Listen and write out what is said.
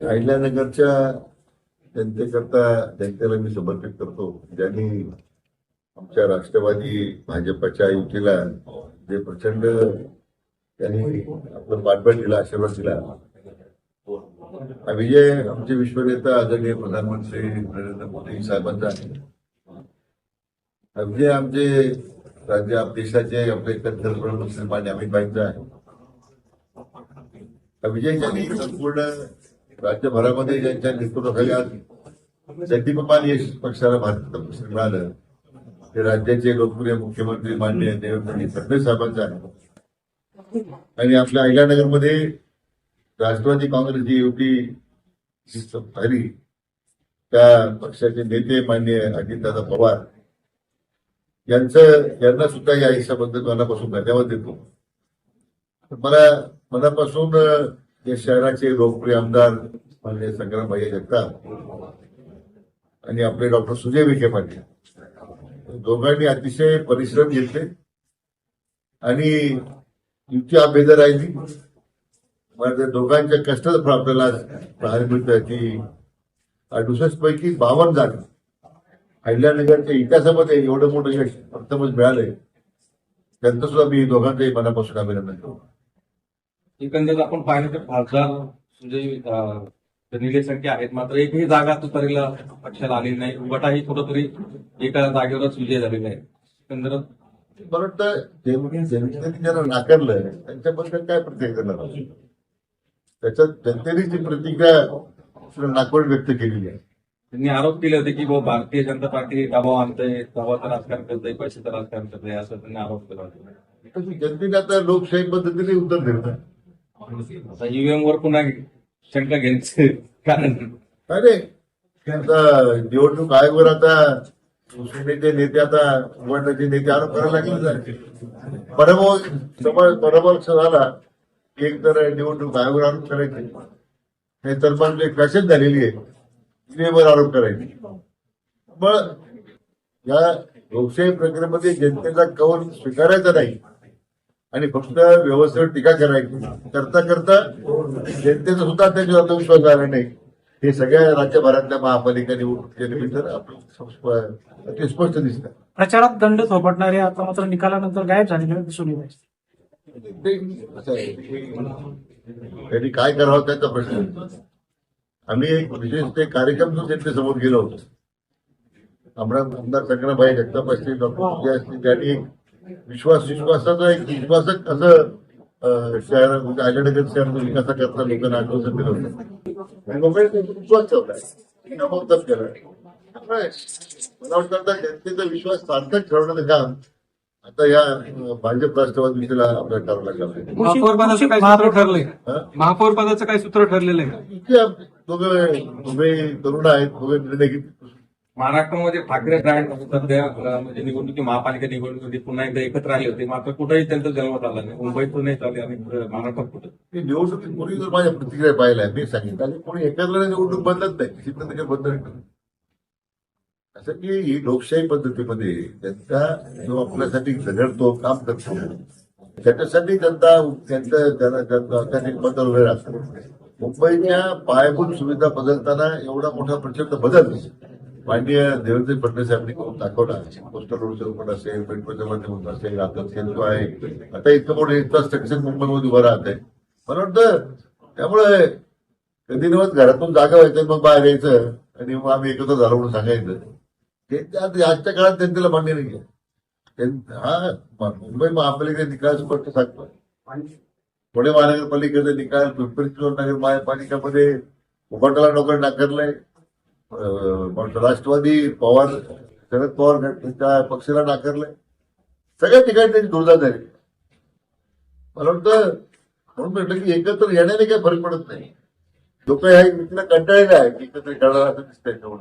अहिल्यानगरच्या जनतेकरता जनतेला मी समर्पित करतो. ज्यांनी आमच्या राष्ट्रवादी भाजपच्या युतीला जे प्रचंड त्यांनी आपलं पाठबळ दिला आशीर्वाद दिला. हा विजय आमचे विश्वनेता आदरणीय प्रधानमंत्री नरेंद्र मोदी साहेबांचा आहे. हा विजय आमचे राज्य देशाचे आपले पंतप्रधान मान्य अमित भाईंचा आहे. हा विजय ज्यांनी संपूर्ण राज्यभरामध्ये ज्यांच्या नेतृत्वाखाली आज जगदीपमान यश पक्षाला भारत मिळालं. ते राज्याचे लोकप्रिय मुख्यमंत्री मान्य देवेंद्र फडणवीस साहेबांचं आहे. आणि आपल्या अहिल्यानगरमध्ये राष्ट्रवादी काँग्रेसची युती झाली. त्या पक्षाचे नेते मान्य अजितदादा पवार यांचं यांना सुद्धा या हिश्याबद्दल मनापासून धन्यवाद देतो. मला मनापासून या शहराचे लोकप्रिय आमदार माननीय संग्रामभाई जगताप आणि आपले डॉक्टर सुजय विखे पाटील. दोघांनी अतिशय परिश्रम घेतले आणि युती अभेदर राहिली. मग त्या दोघांच्या कष्टात आपल्याला प्रहार पाहायला मिळतं की अडुसष्ट पैकी बावन्न जागा अहिल्यानगरच्या इतिहासामध्ये एवढं मोठं यश प्रथमच मिळालंय. त्यांचं सुद्धा मी दोघांचंही मनापासून अभिनंदन करतो. एकंदरीत आपण पाहिलं तर खासदार सुजय संख्या आहेत मात्र एकही जागा तुतारीला पक्षाला आलेली नाही. उभटाही कुठंतरी एका जागेवरच विजय झालेला आहे. एकंदरीत मला वाटतं जनतेने ज्यांना नाकारलं त्यांच्याबद्दल काय प्रतिक्रिया करणार त्याच्यात जनतेने जी प्रतिक्रिया नाकवड व्यक्त केलेली आहे. त्यांनी आरोप केले होते की भारतीय जनता पार्टी दबाव आणतंय दबावाचं राजकारण करतंय पैशाचं राजकारण करतंय असं त्यांनी आरोप केला होता. जनतेने आता लोकशाही पद्धतीने उत्तर दिलं. आता ईव्हीएम वर पुन्हा शंका घ्यायचं कारण. अरे त्यांचा निवडणूक आयोगावर आता शिवसेनेचे नेते आता उभारण्याचे नेते आरोप करायला लागले पराभव समाज पराभव झाला एक तर निवडणूक आयोगावर आरोप करायचे. नाही तर पण एक झालेली आहे? ईव्हीएमवर आरोप करायचे. मग या लोकशाही प्रक्रियेमध्ये जनतेचा कौल स्वीकारायचा नाही. आणि फक्त व्यवस्थेवर टीका करायची. करता करता जनतेचा सुद्धा त्याच्यावर आत्मविश्वास आला नाही. हे सगळ्या राज्यभरातल्या महापालिका निवडणुकीच्या निमित्त आपलं अति स्पष्ट दिसतं. प्रचारात दंड थोपटणारे आता मात्र निकालानंतर गायब झालेले दिसून येत आहेत. ते त्यांनी काय करावं त्याचा प्रश्न आहे. आम्ही एक विशेष ते कार्यक्रम जो त्यांच्यासमोर गेलो होतो. आमदार आमदार संग्रामभाई जगताप असतील डॉक्टर असतील त्यांनी एक विश्वास विश्वासाचा एक विश्वासक असं शहर म्हणजे अहिल्यानगर शहर विकासाकरता लोकांना आश्वासन दिलं होतं आणि लोकांनी त्याचा विश्वास केलं त्यामुळे मला वाटतं आता जनतेचा विश्वास सार्थक ठेवण्याचं काम आता या भाजप राष्ट्रवादी युतीला आपल्याला करावं लागलं महापौर पदाचं काय सूत्र ठरलंय? महापौर पदाचं काय सूत्र ठरलेलं आहे दोघं दोघे तरुण आहेत दोघे निर्णय घेतील महाराष्ट्रामध्ये ठाकरे ब्रँड सध्या म्हणजे निवडणुकी महापालिका निवडणुकीमध्ये पुन्हा एकदा एकत्र आले होते. मात्र कुठेही त्यांचा जन्मत आला नाही. मुंबईत नाही चालले आणि महाराष्ट्रात कुठे? ते निवडणुकीपूर्वी जर माझ्या प्रतिक्रिया पाहिल्या मी सांगितलं आणि कोणी एकत्र निवडणूक बदलत नाही. तिथं काही बदल असं की ही लोकशाही पद्धतीमध्ये त्यांचा जो आपल्यासाठी झगडतो काम करतो त्याच्यासाठी जनता त्यांचा जन- बदल वेळ असतो. मुंबईच्या पायाभूत सुविधा बदलताना एवढा मोठा प्रचंड बदल माननीय देवेंद्र फडणवीस यांनी करून दाखवला पोस्टल रोडचं पण असेल मेट्रोच्या माध्यमातून असेल आता सेल्फ आहे. आता इतकं मोठं इन्फ्रास्ट्रक्चर मुंबईमध्ये उभं राहत आहे मला वाटतं त्यामुळे कधी दिवस घरातून जागा व्हायचं मग बाहेर यायचं आणि मग आम्ही एकत्र झालो म्हणून सांगायचं. ते त्या आजच्या काळात जनतेला मान्य नाही आहे. हा मुंबई महापालिकेचा निकाल स्पष्ट सांगतो. पुणे महानगरपालिकेचा निकाल पिंपरी चिंचवड नगरपालिकामध्ये उभाटाला लोकांनी नाकारलंय. अं, राष्ट्रवादी पवार शरद पवार त्या पक्षाला नाकारलंय. सगळ्या ठिकाणी त्यांची दुर्दा झाली. मला वाटतं म्हणून म्हटलं की एकत्र येण्याने काही फरक पडत नाही. लोक ह्या युतीला कंटाळलेले आहे की एकत्र करणार असं दिसतंय म्हणून.